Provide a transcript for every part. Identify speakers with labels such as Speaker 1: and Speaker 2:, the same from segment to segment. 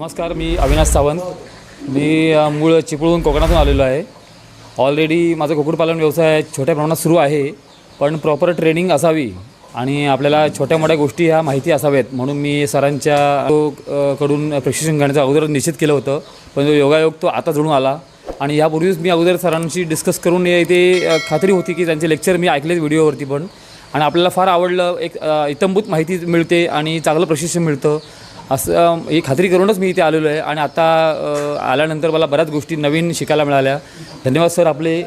Speaker 1: नमस्कार मी अविनाश सावंत. मी मूळ चिपळूण कोकणातून आलेलो आहे. ऑलरेडी माझा कुक्कुटपालन व्यवसाय छोट्या प्रमाणात सुरू आहे पण प्रॉपर ट्रेनिंग असावी आणि आपल्याला छोट्या मोठ्या गोष्टी ह्या माहिती असाव्यात म्हणून मी सरांच्या कडून प्रशिक्षण घेण्याचं अगोदर निश्चित केलं होतं पण जो योगायोग तो आता जुळून आला आणि यापूर्वीच मी अगोदर सरांशी डिस्कस करून इथे खात्री होती की त्यांचे लेक्चर मी ऐकलेच व्हिडिओवरती पण. आणि आपल्याला फार आवडलं एक इतंभूत माहिती मिळते आणि चांगलं प्रशिक्षण मिळतं. असं ही खात्री करूनच मी इथे आलेलो आहे. आणि आता आल्यानंतर मला बऱ्याच गोष्टी नवीन शिकायला मिळाल्या. धन्यवाद सर आपले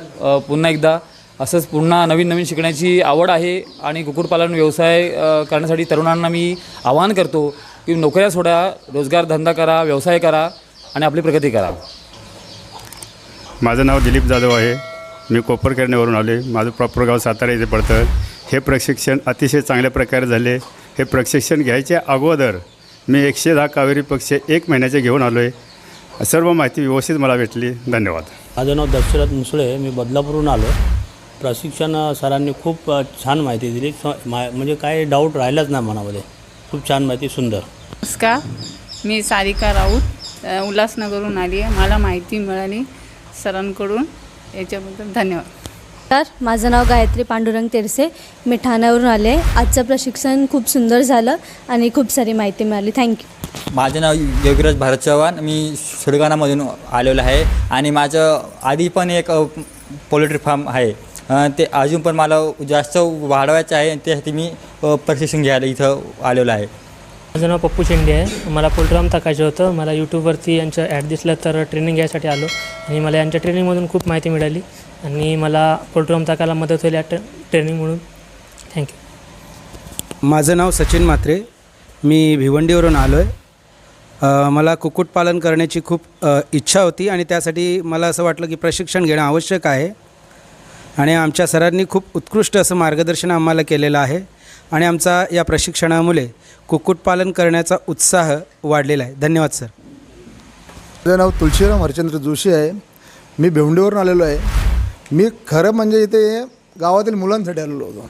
Speaker 1: पुन्हा एकदा. असंच पुन्हा नवीन नवीन शिकण्याची आवड आहे आणि कुक्कुटपालन व्यवसाय करण्यासाठी तरुणांना मी आवाहन करतो की नोकऱ्या सोडा रोजगार धंदा करा व्यवसाय करा आणि आपली प्रगती करा.
Speaker 2: माझं नाव दिलीप जाधव आहे. मी कोपरकर्णीवरून आले माझं प्रॉपर गाव सातारा इथे पडतं. हे प्रशिक्षण अतिशय चांगल्या प्रकारे झाले. हे प्रशिक्षण घ्यायच्या अगोदर मी एकशे दहा कावेरी पक्ष एक महिन्याचे घेऊन आलो आहे सर्व माहिती व्यवस्थित मला भेटली. धन्यवाद.
Speaker 3: माझं नाव दशरथ मुसळे. मी बदलापूरहून आलो. प्रशिक्षण सरांनी खूप छान माहिती दिली. मा म्हणजे काही डाऊट राहिलाच नाही मनामध्ये. खूप छान माहिती सुंदर.
Speaker 4: नमस्कार. मी सारिका राऊत. उल्हासनगरहून आली आहे. मला माहिती मिळाली सरांकडून. याच्याबद्दल धन्यवाद.
Speaker 5: तर माझं नाव गायत्री पांडुरंग तेरसे. मी ठाण्यावरून आले. आजचं प्रशिक्षण खूप सुंदर झालं आणि खूप सारी माहिती मिळाली. थँक्यू
Speaker 6: माझं नाव योगीराज भारत चव्हाण. मी सुरगाणामधून आलेलो आहे आणि माझं आधी पण एक पोल्ट्री फार्म आहे. ते अजून पण मला जास्त वाढवायचं आहे. त्यासाठी मी प्रशिक्षण घ्यायला इथं आलेलो आहे.
Speaker 7: माझं नाव पप्पू शेंडे आहे. मला पोल्ट्राम टाकायचं होतं. मला यूट्यूबवरती यांचं ॲड दिसलं तर ट्रेनिंग घ्यायसाठी आलो आणि मला यांच्या ट्रेनिंगमधून खूप माहिती मिळाली. आणि मला पोल्ट्राम टाकायला मदत होईल या ट्रेनिंग म्हणून. थँक्यू
Speaker 8: माझं नाव सचिन म्हात्रे. मी भिवंडीवरून आलो आहे मला कुक्कुटपालन करण्याची खूप इच्छा होती आणि त्यासाठी मला असं वाटलं की प्रशिक्षण घेणं आवश्यक आहे. आणि आमच्या सरांनी खूप उत्कृष्ट असं मार्गदर्शन आम्हाला केलेलं आहे. आणि आमचा या प्रशिक्षणामुळे कुक्कुटपालन करण्याचा उत्साह वाढलेला आहे. धन्यवाद सर.
Speaker 9: माझं नाव तुळशीराम हरचंद्र जोशी आहे. मी भेवंडीवरून आलेलो आहे. मी खरं म्हणजे इथे गावातील मुलांसाठी आलेलो होतो.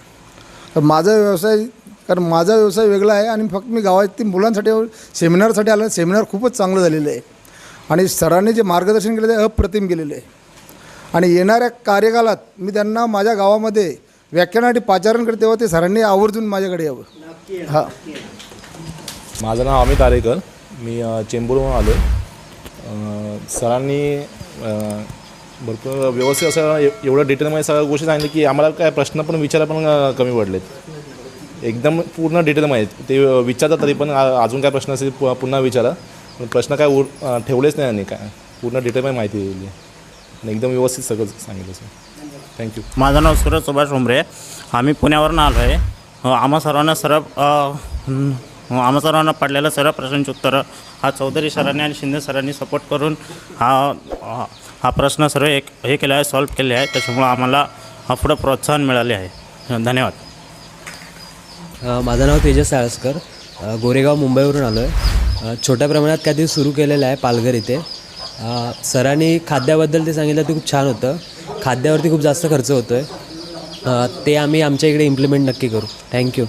Speaker 9: तर माझा व्यवसाय कारण माझा व्यवसाय वेगळा आहे आणि फक्त मी गावातील मुलांसाठी सेमिनारसाठी आलो सेमिनार खूपच चांगलं झालेलं आहे. आणि सरांनी जे मार्गदर्शन केलं ते अप्रतिम केलेलं आहे. आणि येणाऱ्या कार्यकालात मी त्यांना माझ्या गावामध्ये व्याख्यानासाठी पाचारण करते तेव्हा ते सरांनी आवर्जून माझ्याकडे यावं. हां.
Speaker 10: माझं नाव अमित आरेकर. मी चेंबूरहून आलो आहे सरांनी भरपूर व्यवस्थित असं एवढं डिटेलमध्ये सगळ्या गोष्टी सांगितल्या की आम्हाला काय प्रश्न पण विचारा पण अ, कमी पडलेत. एकदम पूर्ण डिटेलमध्ये आहेत. ते विचारतात तरी पण अजून काय प्रश्न असेल पु- पुन्हा विचारा. पण प्रश्न काय उर ठेवलेच नाही आणि काय. पूर्ण डिटेलमध्ये माहिती दिली आणि एकदम व्यवस्थित सगळं सांगितलं सर थँक्यू
Speaker 3: माझं नाव सुरज सुभाष उमरे. आम्ही पुण्यावरून आलो आहे. अ, आम्हा सर्वांना सर्व अ, हं, आम्हा सर्वांना पडलेलं सर्व प्रश्नांची उत्तरं हा चौधरी सरांनी आणि शिंदे सरांनी सपोर्ट करून हा हा- हा प्रश्न सर्व एक हे केला आहे सॉल्व केले आहे. त्याच्यामुळं आम्हाला हा पुढं प्रोत्साहन मिळाले आहे. धन्यवाद.
Speaker 11: माझं नाव तेजस साळसकर. गोरेगाव मुंबईवरून आलो आहे छोट्या प्रमाणात काहीतरी सुरू केलेलं आहे पालघर इथे. सरांनी खाद्याबद्दल ते सांगितलं ते खूप छान होतं. खाद्यावरती खूप जास्त खर्च होतो आहे ते आम्ही आमच्या इकडे इम्प्लिमेंट नक्की करू. थँक्यू